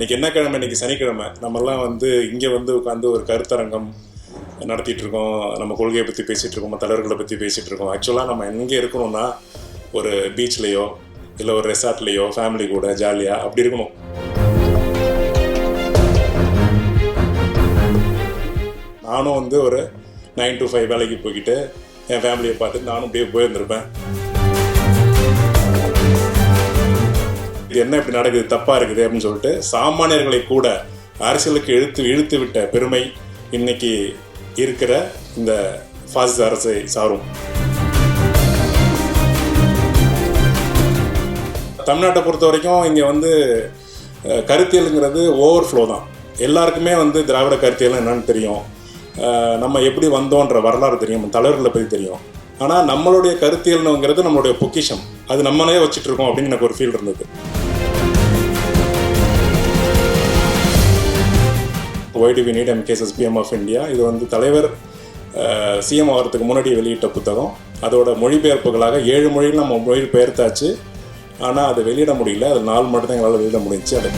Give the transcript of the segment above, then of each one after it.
இன்னைக்கு என்ன கிழமை? இன்னைக்கு சனிக்கிழமை. நம்மெல்லாம் வந்து இங்கே வந்து உட்காந்து ஒரு கருத்தரங்கம் நடத்திட்டு இருக்கோம் நம்ம கொள்கையை பற்றி பேசிகிட்டு இருக்கோம் நம்ம தலைவர்களை பற்றி பேசிகிட்டு இருக்கோம் ஆக்சுவலாக நம்ம எங்கே இருக்கணும்னா ஒரு பீச்லேயோ இல்லை ஒரு ரெசார்ட்லேயோ ஃபேமிலி கூட ஜாலியாக அப்படி இருக்கணும். நானும் வந்து ஒரு நைன் டு ஃபைவ் வேலைக்கு போய்கிட்டு என் ஃபேமிலியை பார்த்துட்டு நானும் அப்படியே போயிருந்திருப்பேன். இது என்ன இப்படி நடக்குது? தப்பா இருக்குது அப்படின்னு சொல்லிட்டு சாமானியர்களை கூட அரசியலுக்கு இழுத்து இழுத்து விட்ட பெருமை இன்னைக்கு இருக்கிற இந்த பாசிச அரசை சாரும். தமிழ்நாட்டை பொறுத்த வரைக்கும் இங்கே வந்து கருத்தியலுங்கிறது ஓவர் ஃப்ளோ தான். எல்லாருக்குமே வந்து திராவிட கருத்தியல் என்னன்னு தெரியும். நம்ம எப்படி வந்தோன்ற வரலாறு தெரியும். தலைவர்களை பற்றி தெரியும். ஆனால் நம்மளுடைய கருத்தியல்னுங்கிறது நம்மளுடைய பொக்கிஷம். அது நம்மளே வச்சுட்டு இருக்கோம் அப்படின்னு எனக்கு ஒரு ஃபீல் இருந்தது. Why do we need M cases PM of India இது வந்து தலைவர் சிஎம் ஆகிறதுக்கு முன்னாடி வெளியிட்ட புத்தகம். அதோட மொழிபெயர்ப்புகளாக ஏழு மொழியில் நம்ம மொழி பெயர்த்தாச்சு ஆனால் அதை வெளியிட முடியல. அது நாலு மட்டும் தான் எங்களால் வெளியிட முடிஞ்சுச்சு அது.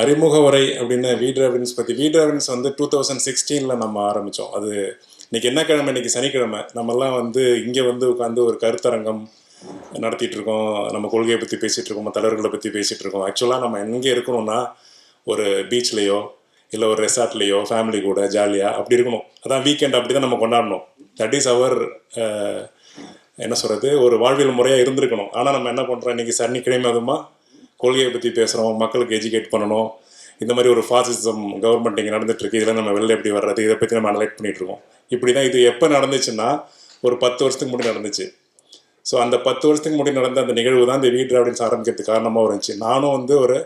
அறிமுக உரை அப்படின்னு வி டிராவின்ஸ் பற்றி வி டிராவின்ஸ் வந்து டூ தௌசண்ட் சிக்ஸ்டீனில் நம்ம ஆரம்பித்தோம் அது இன்னைக்கு என்ன கிழமை? இன்னைக்கு சனிக்கிழமை. நம்மெல்லாம் வந்து இங்கே வந்து உட்காந்து ஒரு கருத்தரங்கம் நடத்திட்டு இருக்கோம் நம்ம கொள்கையை பற்றி பேசிகிட்டு இருக்கோம் நம்ம தலைவர்களை பற்றி பேசிகிட்டு இருக்கோம் ஆக்சுவலாக நம்ம எங்கே இருக்கணும்னா ஒரு பீச்லேயோ இல்லை ஒரு ரெசார்ட்லேயோ ஃபேமிலி கூட ஜாலியாக அப்படி இருக்கணும். அதான் வீக்கெண்ட் அப்படி தான் நம்ம கொண்டாடணும். தட் இஸ் அவர் என்ன சொல்கிறது ஒரு வாழ்வியல் முறையாக இருந்திருக்கணும். ஆனால் நம்ம என்ன பண்ணுறோம் இன்றைக்கி சனிக்கிழமை அதுமா கொள்கையை பற்றி பேசுகிறோம் மக்களுக்கு எஜுகேட் பண்ணணும். இந்த மாதிரி ஒரு ஃபாசிசம் கவர்மெண்ட் இங்கே நடந்துட்டுருக்கு இதெல்லாம் இதில் நம்ம வெளில எப்படி வர்றது? இதை பற்றி நம்ம அனலைட் பண்ணிட்டு இருக்கோம். இப்படி தான் இது எப்போ நடந்துச்சுன்னா ஒரு பத்து வருஷத்துக்கு முன்னாடி நடந்துச்சு. ஸோ அந்த பத்து வருஷத்துக்கு முன்னாடி நடந்த அந்த நிகழ்வு தான் இந்த வீ டிராவிடன்ஸ் ஆரம்பிக்கிறதுக்கு காரணமாக இருந்துச்சு. நானும் வந்து ஒரு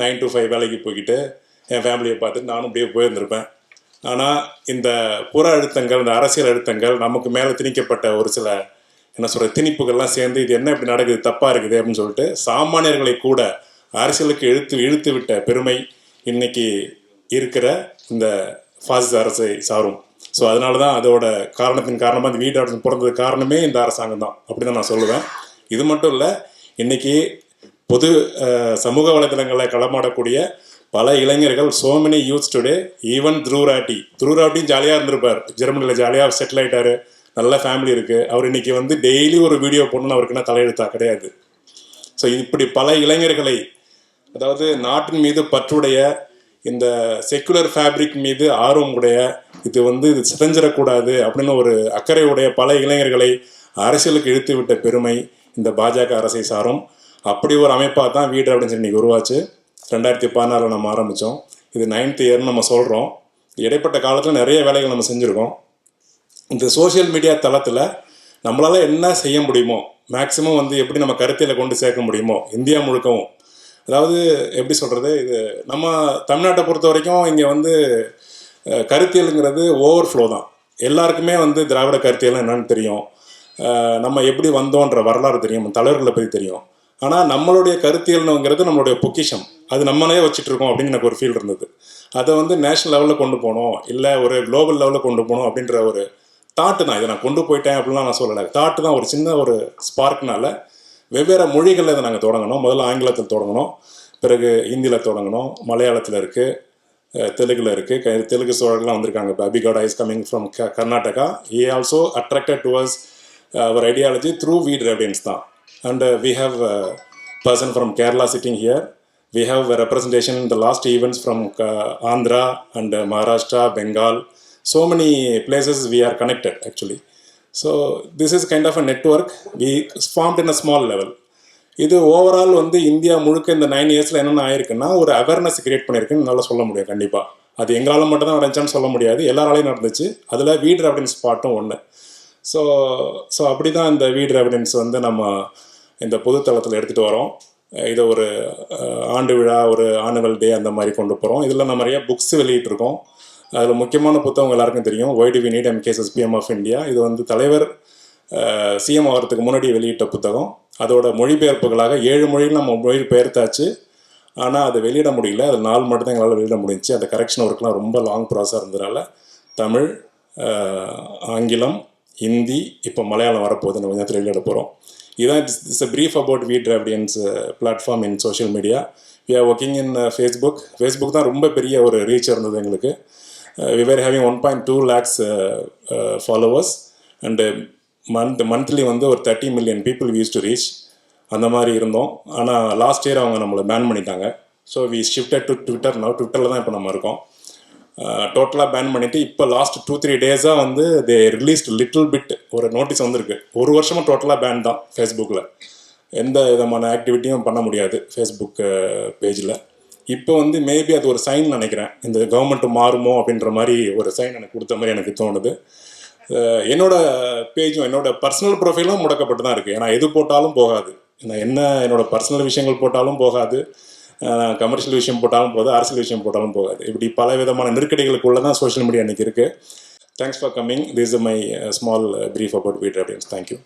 நைன் டு ஃபைவ் வேலைக்கு போய்கிட்டு என் ஃபேமிலியை பார்த்துட்டு நானும் அப்படியே போயிருந்திருப்பேன். ஆனால் இந்த புற அழுத்தங்கள் இந்த அரசியல் அழுத்தங்கள் நமக்கு மேலே திணிக்கப்பட்ட ஒரு சில என்ன சொல்ற திணிப்புகள்லாம் சேர்ந்து இது என்ன இப்படி நடக்குது தப்பாக இருக்குது அப்படின்னு சொல்லிட்டு சாமானியர்களை கூட அரசியலுக்கு இழுத்து இழுத்து விட்ட பெருமை இன்னைக்கு இருக்கிற இந்த பாசிச அரசை சாரும். ஸோ அதனால தான் அதோட காரணத்தின் காரணமாக இந்த வீடு அரசு பிறந்தது காரணமே இந்த அரசாங்கம் தான். அப்படி தான் நான் சொல்லுவேன். இது மட்டும் இல்லை இன்னைக்கு பொது சமூக வலைதளங்களை களமாடக்கூடிய பல இளைஞர்கள் so many youths today even த்ரூராட்டி த்ரூராட்டியும் ஜாலியாக இருந்திருப்பார். ஜெர்மனியில் ஜாலியாக செட்டில் ஆயிட்டாரு. நல்ல ஃபேமிலி இருக்குது அவர் இன்னைக்கு வந்து டெய்லி ஒரு வீடியோ போடணும்னு அவருக்கு என்ன தலையெழுத்தா? கிடையாது. ஸோ இப்படி பல இளைஞர்களை அதாவது நாட்டின் மீது பற்றுடைய இந்த செக்குலர் ஃபேப்ரிக் மீது ஆர்வம் உடைய இது வந்து இது சிதைஞ்சிடக்கூடாது அப்படின்னு ஒரு அக்கறை உடைய பல இளைஞர்களை அரசியலுக்கு இழுத்து விட்ட பெருமை இந்த பாஜக அரசை சாரும். அப்படி ஒரு அமைப்பாக தான் வீடு அப்படின்னு சொல்லி இன்னைக்கு உருவாச்சு. ரெண்டாயிரத்தி பதினாறில் நம்ம ஆரம்பித்தோம் இது நைன்த் இயர்னு நம்ம சொல்கிறோம் இடைப்பட்ட காலத்தில் நிறைய வேலைகள் நம்ம செஞ்சுருக்கோம். இந்த சோஷியல் மீடியா தளத்தில் நம்மளால் என்ன செய்ய முடியுமோ மேக்ஸிமம் வந்து எப்படி நம்ம கருத்தியில் கொண்டு சேர்க்க முடியுமோ இந்தியா முழுக்கவும். அதாவது எப்படி சொல்கிறது இது நம்ம தமிழ்நாட்டை பொறுத்த வரைக்கும் இங்கே வந்து கருத்தியலுங்கிறது ஓவர் ஃப்ளோ தான். எல்லாருக்குமே வந்து திராவிட கருத்தியல் என்னன்னு தெரியும். நம்ம எப்படி வந்தோன்ற வரலாறு தெரியும் தலைவர்களை பற்றி தெரியும். ஆனால் நம்மளுடைய கருத்தியல்னுங்கிறது நம்மளுடைய பொக்கிஷம். அது நம்மளே வச்சுட்ருக்கோம் அப்படின்னு எனக்கு ஒரு ஃபீல் இருந்தது. அதை வந்து நேஷனல் லெவலில் கொண்டு போகணும் இல்லை ஒரு குளோபல் லெவலில் கொண்டு போகணும் அப்படின்ற ஒரு தாட்டு தான் இதை நான் கொண்டு போயிட்டேன் அப்படிலாம் நான் சொல்லலை. தாட்டு தான் ஒரு சின்ன ஒரு ஸ்பார்க்னால வெவ்வேறு மொழிகளில் இதை நாங்கள் தொடங்கணும் முதல்ல ஆங்கிலத்தில் தொடங்கணும் பிறகு ஹிந்தியில் தொடங்கணும் மலையாளத்தில் இருக்குது தெலுங்குல இருக்குது தெலுங்கு சோழர்கள்லாம் வந்திருக்காங்க. இப்போ அபிகாடா is coming from Karnataka a also attracted towards our ideology through வீட் ரெவடியன்ஸ் தான். And we have person from Kerala sitting here we have a representation in the last events from uh, Andhra and uh, Maharashtra, Bengal. So many places we are connected actually. So this is kind of a network. We formed in a small level. இது overall வந்து India முழுக்க இந்த nine இயர்ஸில் என்னென்ன ஆயிருக்குன்னா ஒரு awareness create பண்ணியிருக்குன்னு என்னால் சொல்ல முடியும் கண்டிப்பாக அது எங்களால் மட்டும் தான் நடந்துச்சான்னு சொல்ல முடியாது. எல்லாராலையும் நடந்துச்சு. அதில் வீட் ரெவிடன்ஸ் பாட்டும் ஒன்று ஸோ ஸோ அப்படி தான் இந்த வீட் ரெவிடன்ஸ் வந்து நம்ம இந்த பொதுத்தளத்தில் எடுத்துகிட்டு வரோம். இதை ஒரு ஆண்டு விழா ஒரு ஆனுவல் டே அந்த மாதிரி கொண்டு போகிறோம் இதில் நம்ம நிறைய புக்ஸ் வெளியிட்டிருக்கோம். அதில் முக்கியமான புத்தகம் எல்லாருக்கும் தெரியும். Why do we need M cases PM of India இது வந்து தலைவர் சிஎம் ஆகிறதுக்கு முன்னாடி வெளியிட்ட புத்தகம். அதோட மொழிபெயர்ப்புகளாக ஏழு மொழியில் நம்ம மொழி பெயர்த்தாச்சு ஆனால் அதை வெளியிட முடியல. அது நாலு மட்டும் தான் எங்களால் வெளியிட முடிஞ்சுச்சு. அந்த கரெக்ஷன் ஒர்க்லாம் ரொம்ப லாங் ப்ராசஸாக இருந்ததுனால தமிழ் ஆங்கிலம் ஹிந்தி இப்போ மலையாளம் வரப்போகுது. நம்ம நேரத்தில் வெளியிட போகிறோம் இதான் it's a brief about we Dravidians platform in social media we are working in Facebook Facebook தான் ரொம்ப பெரிய ஒரு ரீச் இருந்தது எங்களுக்கு. We were having one point two lakhs followers and month monthly வந்து ஒரு thirty million people views to reach அந்த மாதிரி இருந்தோம். ஆனால் லாஸ்ட் இயர் அவங்க நம்மளை பேன் பண்ணிட்டாங்க. So we shifted to Twitter no ட்விட்டரில் தான் இப்போ நம்ம இருக்கோம். டோட்டலாக பேன் பண்ணிவிட்டு இப்போ லாஸ்ட் டூ த்ரீ டேஸாக வந்து தே ரிலீஸ்ட் லிட்டில் பிட் ஒரு நோட்டீஸ் வந்திருக்கு. ஒரு வருஷமாக டோட்டலாக பேன் தான் ஃபேஸ்புக்கில் எந்த விதமான ஆக்டிவிட்டியும் பண்ண முடியாது ஃபேஸ்புக் பேஜில் uh, இப்போ வந்து மேபி அது ஒரு சைன் நினைக்கிறேன். இந்த கவர்மெண்ட் மாறுமோ அப்படின்ற மாதிரி ஒரு சைன் எனக்கு கொடுத்த மாதிரி எனக்கு தோணுது. என்னோட பேஜும் என்னோட பர்சனல் ப்ரொஃபைலும் முடக்கப்பட்டு தான் இருக்குது ஏன்னா எது போட்டாலும் போகாது. நான் என்ன என்னோட பர்சனல் விஷயங்கள் போட்டாலும் போகாது. கமர்ஷியல் விஷயம் போட்டாலும் போகாது. அரசியல் விஷயம் போட்டாலும் போகாது. இப்படி பல விதமான நெருக்கடிகளுக்குள்ள தான் சோஷியல் மீடியா இன்னைக்கு இருக்குது thanks for coming this my small brief about வீட் ஆடியன்ஸ் தேங்க்யூ